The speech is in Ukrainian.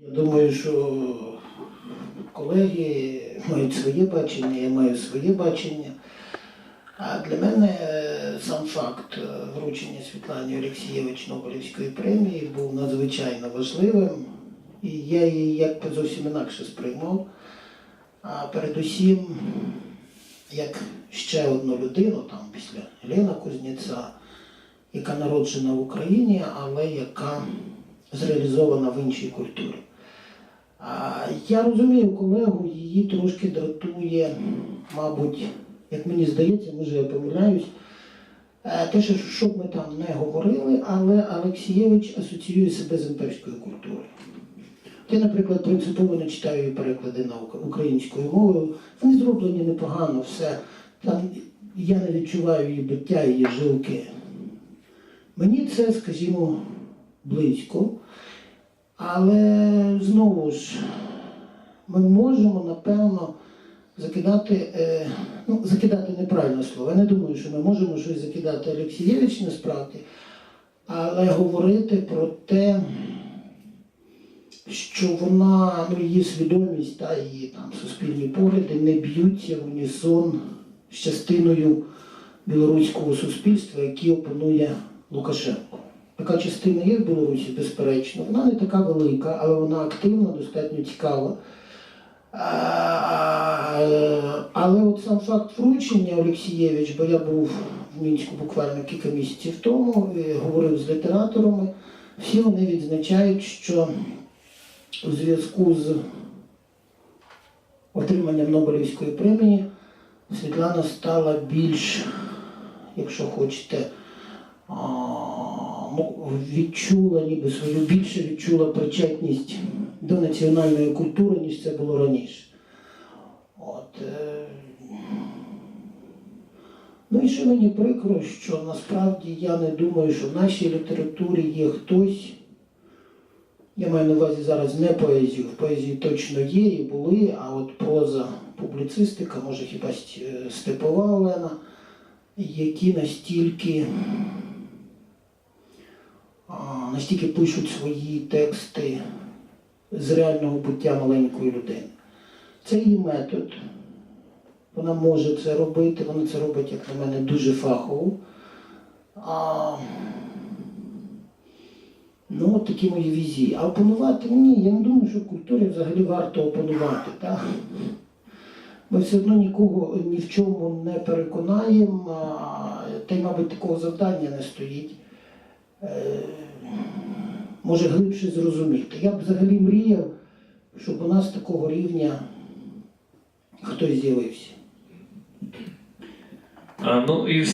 Я думаю, що колеги мають своє бачення, я маю своє бачення. А для мене е, сам факт е, вручення Світлані Олексієвич Нобелівської премії був надзвичайно важливим. І я її якби зовсім інакше сприймав. А передусім, як ще одну людину, там після Лена Кузнєца, яка народжена в Україні, але яка зреалізована в іншій культурі. Я розумію колегу, її трошки дратує, мабуть, як мені здається, може я помиляюсь. е, Те, що б ми там не говорили, але Алексієвич асоціює себе з імперською культурою. Я, наприклад, принципово не читаю переклади на українською мовою. Вони зроблені непогано, все. Там я не відчуваю її биття, її жилки. Мені це, скажімо, близько. Але знову ж, ми можемо, напевно, закидати, е, ну, закидати неправильне слово. Я не думаю, що ми можемо щось закидати Олексієвич насправді, але говорити про те, що вона, ну, її свідомість та її там суспільні погляди не б'ються в унісон з частиною білоруського суспільства, яке опанує Лукашенко. Така частина є в Білорусі, безперечно. Вона не така велика, але вона активна, достатньо цікава. Але от сам факт вручення Олексієвич, бо я був в Мінську буквально кілька місяців тому, говорив з літераторами, всі вони відзначають, що у зв'язку з отриманням Нобелівської премії Світлана стала більш, якщо хочете, відчула ніби свою більше відчула причетність до національної культури, ніж це було раніше. От, е... Ну і ще мені прикро, що насправді я не думаю, що в нашій літературі є хтось. Я маю на увазі зараз не поезію, в поезії точно є і були, а от проза, публіцистика, може хіба Степова Олена, які настільки, настільки пишуть свої тексти з реального буття маленької людини. Це її метод. Вона може це робити, вона це робить, як на мене, дуже фахово. А, ну, от такі мої візії. А опанувати ні, я не думаю, що культурі взагалі варто опанувати. Так? Ми все одно нікого ні в чому не переконаємо, та й, мабуть, такого завдання не стоїть. Може глибше зрозуміти. Я б взагалі мріяв, щоб у нас такого рівня хтось з'явився. А, ну і